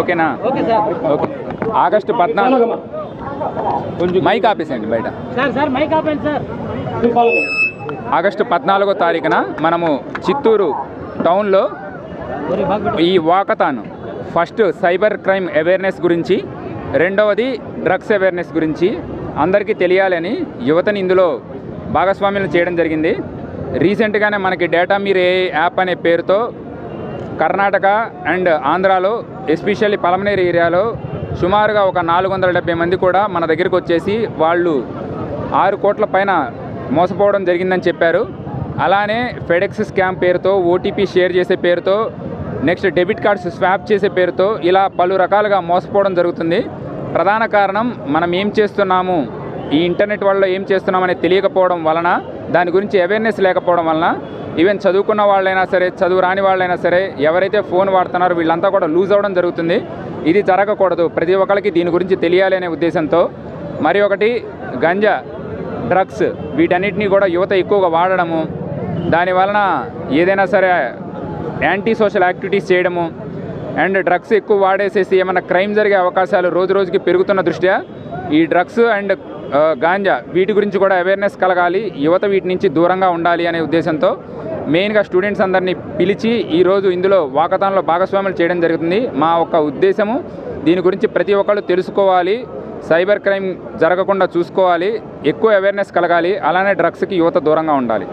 ఓకేనా? Okay August పద్నాలుగు. కొంచెం మైక్ ఆపేసేయండి బయట. సార్ సార్ మైక్ ఆపండి సార్. ఆగస్టు పద్నాలుగో తారీఖున మనము చిత్తూరు టౌన్లో ఈ walkathon first cyber crime awareness గురించి రెండవది డ్రగ్స్ అవేర్నెస్ గురించి అందరికీ తెలియాలని యువతని ఇందులో భాగస్వామ్యం చేయడం జరిగింది. రీసెంట్గానే మనకి డేటా మీరు ఏ యాప్ అనే పేరుతో కర్ణాటక అండ్ ఆంధ్రాలో ఎస్పెషల్లీ పలమనేరు ఏరియాలో సుమారుగా ఒక నాలుగు వందల డెబ్బై మంది కూడా మన దగ్గరికి వచ్చేసి వాళ్ళు ఆరు కోట్ల పైన మోసపోవడం జరిగిందని చెప్పారు. అలానే ఫెడెక్స్ స్కామ్ పేరుతో ఓటీపీ షేర్ చేసే పేరుతో నెక్స్ట్ డెబిట్ కార్డ్స్ స్వాప్ చేసే పేరుతో ఇలా పలు రకాలుగా మోసపోవడం జరుగుతుంది. ప్రధాన కారణం మనం ఏం చేస్తున్నాము? ఈ ఇంటర్నెట్ వల్ల ఏం చేస్తున్నామని తెలియకపోవడం వలన దాని గురించి అవేర్నెస్ లేకపోవడం వలన ఈవెన్ చదువుకున్న వాళ్ళైనా సరే చదువు రాని వాళ్ళైనా సరే ఎవరైతే ఫోన్ వాడుతున్నారో వీళ్ళంతా కూడా లూజ్ అవ్వడం జరుగుతుంది. ఇది జరగకూడదు. ప్రతి ఒక్కరికి దీని గురించి తెలియాలి అనే ఉద్దేశంతో మరి ఒకటి గంజా డ్రగ్స్ వీటన్నిటినీ కూడా యువత ఎక్కువగా వాడడము దాని వలన ఏదైనా సరే యాంటీ సోషల్ యాక్టివిటీస్ చేయడము అండ్ డ్రగ్స్ ఎక్కువ వాడేసేసి ఏమైనా క్రైమ్ జరిగే అవకాశాలు రోజు రోజుకి పెరుగుతున్న దృష్ట్యా ఈ డ్రగ్స్ అండ్ గాంజా వీటి గురించి కూడా అవేర్నెస్ కలగాలి. యువత వీటి నుంచి దూరంగా ఉండాలి అనే ఉద్దేశంతో మెయిన్గా స్టూడెంట్స్ అందరినీ పిలిచి ఈరోజు ఇందులో వాకథాన్లో భాగస్వాములు చేయడం జరుగుతుంది. మా ఒక్క ఉద్దేశము దీని గురించి ప్రతి ఒక్కళ్ళు తెలుసుకోవాలి. సైబర్ క్రైమ్ జరగకుండా చూసుకోవాలి. ఎక్కువ అవేర్నెస్ కలగాలి. అలానే డ్రగ్స్కి యువత దూరంగా ఉండాలి.